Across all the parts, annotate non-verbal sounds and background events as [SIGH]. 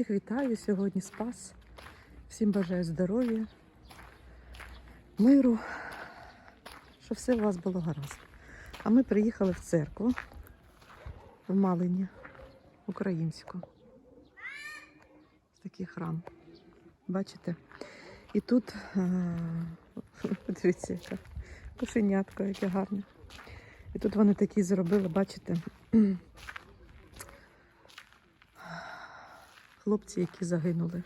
Всіх вітаю сьогодні Спас. Всім бажаю здоров'я, миру, щоб все у вас було гаразд. А ми приїхали в церкву в Малині, українську. Такий храм. Бачите? І тут, е, [LAUGHS] дивіться, яка кошенятко, яке гарне. І тут вони такі зробили, бачите, хлопці, які загинули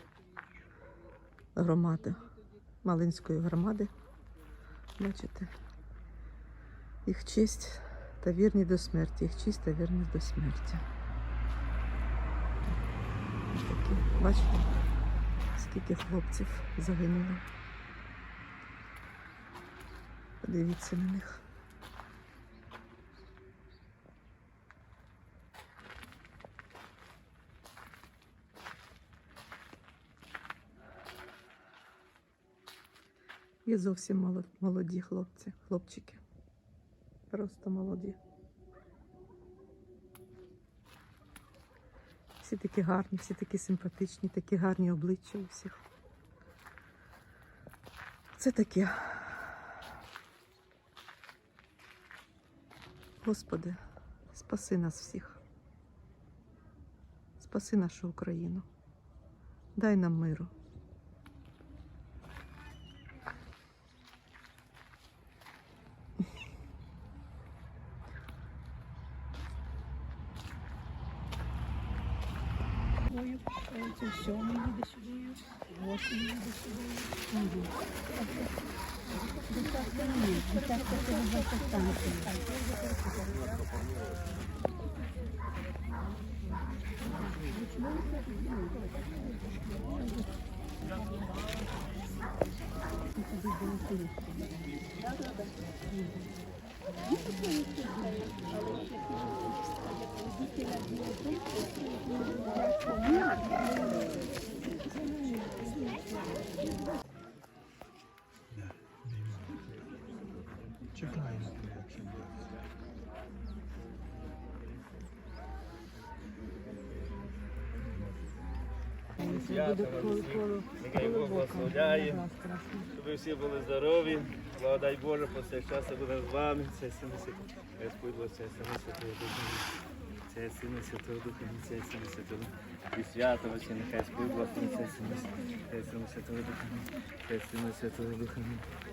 громади, Малинської громади. Бачите? Їх честь та вірність до смерті, їх честь та вірність до смерті. Такі, бачите, скільки хлопців загинуло. Подивіться на них. Є зовсім молоді хлопці, хлопчики. Просто молоді. Всі такі гарні, всі такі симпатичні, такі гарні обличчя у всіх. Це таке. Господи, спаси нас всіх. Спаси нашу Україну. Дай нам миру. Це сьомий їде сюди, восьмий їде сюди. Десятка ні, десятка це вже станція. Чекаємо. Нехай Бог благословляє, щоб всі були здорові. Благодай Боже, по цей час я буду з вами. Це Сина Святого. Господь це Сина Святого. Це Сина Святого Духа, це Сина Святого Духа, і свято Отче, нехай Господь благословить, це Сина Святого Духа, це Сина Святого Духа,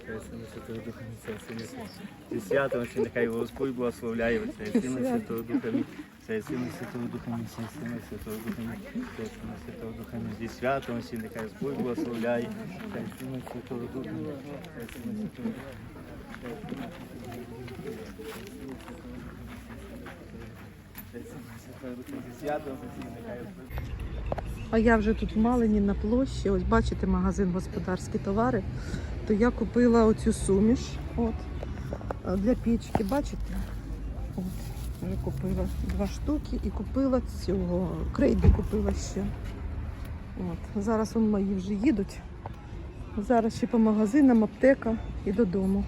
це Сина Святого Духа, це Сина Святого І свято Отче, нехай Господь благословляє, це Сина Святого Духа, це Сина Святого Духа, це Сина Святого Духа, це Сина Святого Духа, зі святом всі, нехай Господь благословляє, це Сина Святого Духа, це Сина Святого Духа. Святого Духа, А я вже тут в Малині на площі. Ось бачите магазин господарські товари. То я купила оцю суміш от, для пічки. Бачите? От, вже купила два штуки і купила цього. Крейду купила ще. От. Зараз вон мої вже їдуть. Зараз ще по магазинам, аптека і додому.